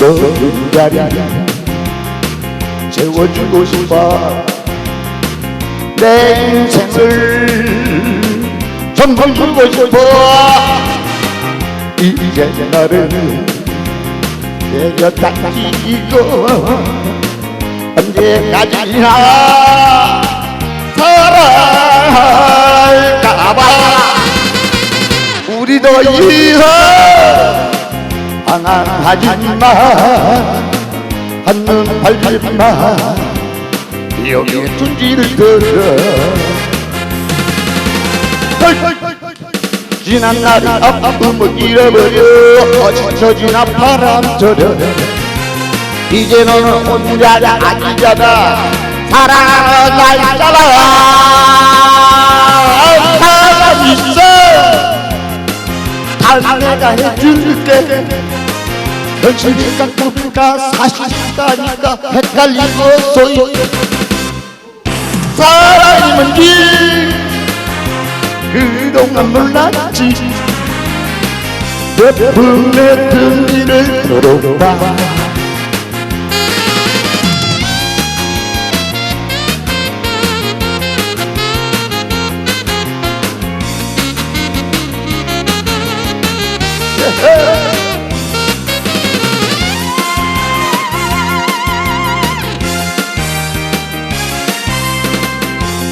너는 자리 채워주고 싶어 내 인생을 전부 주고 싶어 이제 나를 내려다키고 언제까지나 살아갈까봐 우리 더 이상 방황하지마 한눈 팔지마 여기에 둔지를 들어 지난 날의 아픔을 잃어버려. 지쳐진 바람처럼 이제 너는 혼자가 아니잖아 사랑하는 날잖아 사람 있어. 다 내가 해줄게. 현실일까 꿈일까 사실일까니까 헷갈리고 소이 사랑이 뭔지 그동안 몰랐지. 내 품에 든 일을 들어봐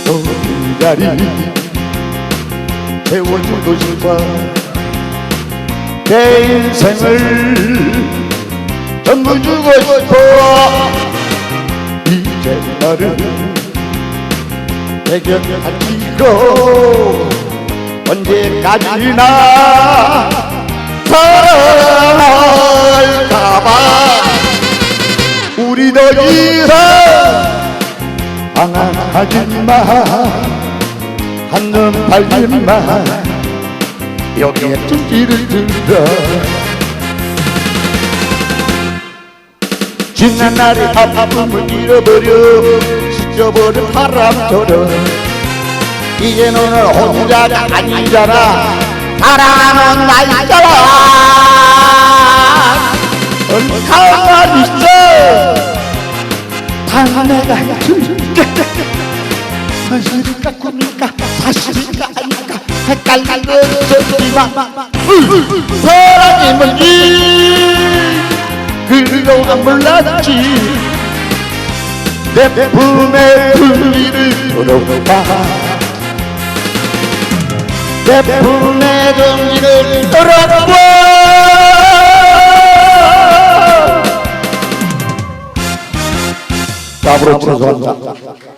너는 자리 채워주고 싶어 내 인생을 전부 주고 싶어. 이제 나를 가지고 언제까지나 살아갈까봐. 우리 더 이상 방황하지 마 한눈 팔지마 여기에 둔지를 들어 지난 날의 아픔을 잃어버려 지쳐버린 바람처럼 이제 너는 혼자가 아니잖아. 사랑하는 나이잖아. 가만 있어 다 내가 해줄게 현실일까 꿈일까 사실일까 아닐까. 헷갈리고 저지마 사랑이 뭔지 그동안 몰랐지. 내 품에 들리를 들어봐 내 품에 들리를 들어봐 답으로 죄송합니다